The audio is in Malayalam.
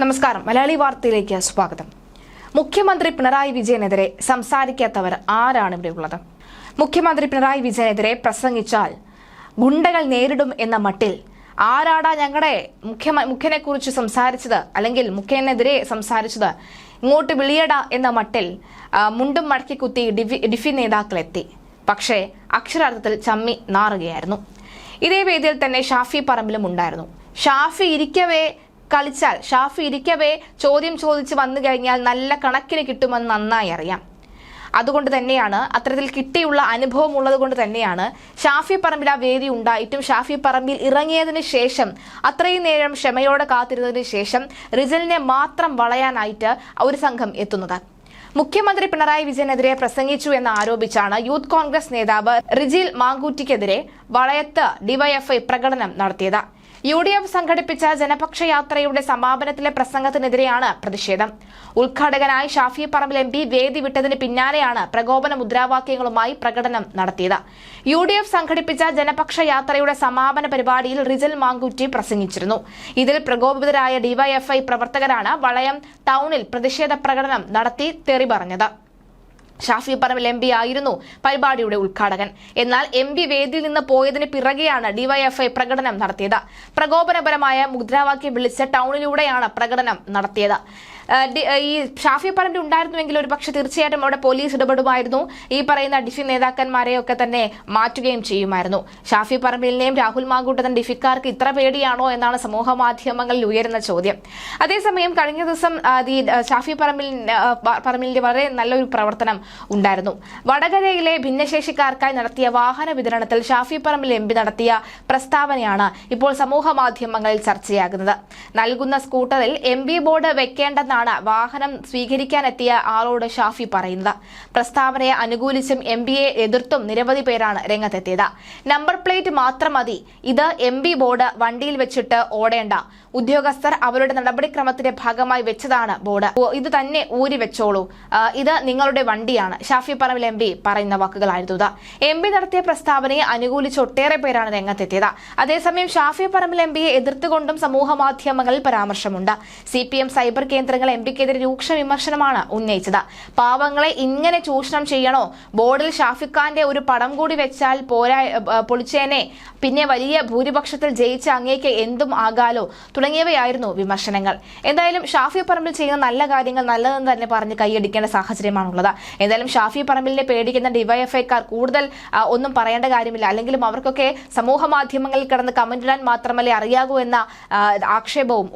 നമസ്കാരം. മലയാളി വാർത്തയിലേക്ക് സ്വാഗതം. മുഖ്യമന്ത്രി പിണറായി വിജയനെതിരെ സംസാരിക്കാത്തവർ ആരാണ് ഇവിടെ ഉള്ളത്? മുഖ്യമന്ത്രി പിണറായി വിജയനെതിരെ പ്രസംഗിച്ചാൽ ഗുണ്ടകൾ നേരിടും എന്ന മട്ടിൽ ആരാടാ ഞങ്ങളുടെ മുഖ്യ മുഖ്യനെ കുറിച്ച് സംസാരിച്ചത്? അല്ലെങ്കിൽ മുഖ്യനെതിരെ സംസാരിച്ചത് ഇങ്ങോട്ട് വിളിയട എന്ന മട്ടിൽ മുണ്ടും മടക്കി കുത്തി ഡിഫി ഡിഫി നേതാക്കളെത്തി പക്ഷേ അക്ഷരാർത്ഥത്തിൽ ചമ്മി നാറുകയായിരുന്നു. ഇതേ വേദിയിൽ തന്നെ ഷാഫി പറമ്പിലും ഉണ്ടായിരുന്നു. ഷാഫി ഇരിക്കവേ കളിച്ചാൽ ഷാഫി ഇരിക്കവേ ചോദ്യം ചോദിച്ച് വന്നു കഴിഞ്ഞാൽ നല്ല കണക്കിന് കിട്ടുമെന്ന് നന്നായി അറിയാം. അതുകൊണ്ട് തന്നെയാണ് അത്തരത്തിൽ കിട്ടിയുള്ള അനുഭവം ഉള്ളത് കൊണ്ട് തന്നെയാണ് ഷാഫി പറമ്പിൽ ആ വേദി ഉണ്ടായിട്ടും ഷാഫി പറമ്പിൽ ഇറങ്ങിയതിന് ശേഷം അത്രയും നേരം ക്ഷമയോടെ കാത്തിരുന്നതിന് ശേഷം റിസലിനെ മാത്രം വളയാനായിട്ട് ഒരു സംഘം എത്തുന്നത്. മുഖ്യമന്ത്രി പിണറായി വിജയനെതിരെ പ്രസംഗിച്ചു എന്ന് ആരോപിച്ചാണ് യൂത്ത് കോൺഗ്രസ് നേതാവ് റിജിൽ മാങ്കൂറ്റിക്കെതിരെ വളയത്ത് ഡിവൈഎഫ്ഐ പ്രകടനം നടത്തിയത്. യു ഡി എഫ് സംഘടിപ്പിച്ച ജനപക്ഷ യാത്രയുടെ സമാപനത്തിലെ പ്രസംഗത്തിനെതിരെയാണ് പ്രതിഷേധം. ഉദ്ഘാടകനായി ഷാഫി പറമ്പിൽ എം പി വേദി വിട്ടതിന് പിന്നാലെയാണ് പ്രകോപന മുദ്രാവാക്യങ്ങളുമായി പ്രകടനം നടത്തിയത്. യു ഡി എഫ് സംഘടിപ്പിച്ച ജനപക്ഷ യാത്രയുടെ സമാപന പരിപാടിയിൽ റിജൽ മാങ്കുറ്റി പ്രസംഗിച്ചിരുന്നു. ഇതിൽ പ്രകോപിതരായ ഡിവൈഎഫ്ഐ പ്രവർത്തകരാണ് വളയം ടൗണിൽ പ്രതിഷേധ പ്രകടനം നടത്തി തെറി പറഞ്ഞത് ഷാഫി പറമ്പിൽ എം പി ആയിരുന്നു പരിപാടിയുടെ ഉദ്ഘാടകൻ. എന്നാൽ എം പി വേദിയിൽ നിന്ന് പോയതിന് പിറകെയാണ് ഡിവൈഎഫ്ഐ പ്രകടനം നടത്തിയത്. പ്രകോപനപരമായ മുദ്രാവാക്യം വിളിച്ച ടൗണിലൂടെയാണ് പ്രകടനം നടത്തിയത്. ഈ ഷാഫി പറമ്പിൽ ഉണ്ടായിരുന്നുവെങ്കിൽ ഒരു പക്ഷെ തീർച്ചയായിട്ടും അവിടെ പോലീസ് ഇടപെടുമായിരുന്നു. ഈ പറയുന്ന ഡിഫി നേതാക്കന്മാരെയൊക്കെ തന്നെ മാറ്റുകയും ചെയ്യുമായിരുന്നു. ഷാഫി പറമ്പിലിനെയും രാഹുൽ മാങ്കൂട്ടൻ ഡിഫിക്കാർക്ക് ഇത്ര പേടിയാണോ എന്നാണ് സമൂഹ മാധ്യമങ്ങളിൽ ഉയരുന്ന ചോദ്യം. അതേസമയം കഴിഞ്ഞ ദിവസം ഈ ഷാഫി പറമ്പിൽ പറമ്പിലിന്റെ വളരെ നല്ലൊരു പ്രവർത്തനം ഉണ്ടായിരുന്നു. വടകരയിലെ ഭിന്നശേഷിക്കാർക്കായി നടത്തിയ വാഹന വിതരണത്തിൽ ഷാഫി പറമ്പിൽ എം നടത്തിയ പ്രസ്താവനയാണ് ഇപ്പോൾ സമൂഹ മാധ്യമങ്ങളിൽ ചർച്ചയാകുന്നത്. നൽകുന്ന സ്കൂട്ടറിൽ എം ബോർഡ് ബോർഡ് വെക്കേണ്ടെന്നാണ് വാഹനം സ്വീകരിക്കാനെത്തിയ ആളോട് ഷാഫി പറയുന്നത്. പ്രസ്താവനയെ അനുകൂലിച്ചും എം പിയെ എതിർത്തും നിരവധി പേരാണ് രംഗത്തെത്തിയത്. നമ്പർ പ്ലേറ്റ് മാത്രം മതി. ഇത് എം ബോർഡ് വണ്ടിയിൽ വെച്ചിട്ട് ഓടേണ്ട. ഉദ്യോഗസ്ഥർ അവരുടെ നടപടിക്രമത്തിന്റെ ഭാഗമായി വെച്ചതാണ് ബോർഡ് ഇത് തന്നെ ഊരി വെച്ചോളൂ. ഇത് നിങ്ങളുടെ വണ്ടിയാണ്. ഷാഫി പറമ്പിൽ എം പറയുന്ന വാക്കുകളായിരുന്നു ഇത്. എം പി നടത്തിയ പ്രസ്താവനയെ അനുകൂലിച്ച് ഒട്ടേറെ പേരാണ് രംഗത്തെത്തിയത്. അതേസമയം ഷാഫി പറമ്പിൽ എം പിയെ എതിർത്തുകൊണ്ടും സമൂഹ മാധ്യമങ്ങളിൽ പരാമർശമുണ്ട്. സി സൈബർ കേന്ദ്രങ്ങൾ എം പിക്കെതിരെ രൂക്ഷ വിമർശനമാണ് ഉന്നയിച്ചത്. പാവങ്ങളെ ഇങ്ങനെ ചൂഷണം ചെയ്യണോ? ബോർഡിൽ ഷാഫിഖ് ഖാന്റെ ഒരു പടം കൂടി വെച്ചാൽ പോരാ പൊളിച്ചേനെ. പിന്നെ വലിയ ഭൂരിപക്ഷത്തിൽ ജയിച്ച അങ്ങേക്ക് എന്തും ആകാലോ? തുടങ്ങിയവയായിരുന്നു വിമർശനങ്ങൾ. എന്തായാലും ഷാഫി പറമ്പിൽ ചെയ്യുന്ന നല്ല കാര്യങ്ങൾ നല്ലതെന്ന് തന്നെ പറഞ്ഞ് കൈയടിക്കേണ്ട സാഹചര്യമാണുള്ളത്. എന്തായാലും ഷാഫി പറമ്പിലിനെ പേടിക്കുന്ന ഡിവൈഎഫ്ഐക്കാർ കൂടുതൽ ഒന്നും പറയേണ്ട കാര്യമില്ല. അല്ലെങ്കിലും അവർക്കൊക്കെ സമൂഹ മാധ്യമങ്ങളിൽ കിടന്ന് കമന്റ് ഇടാൻ മാത്രമല്ലേ അറിയാകൂ എന്ന ആക്ഷേപവും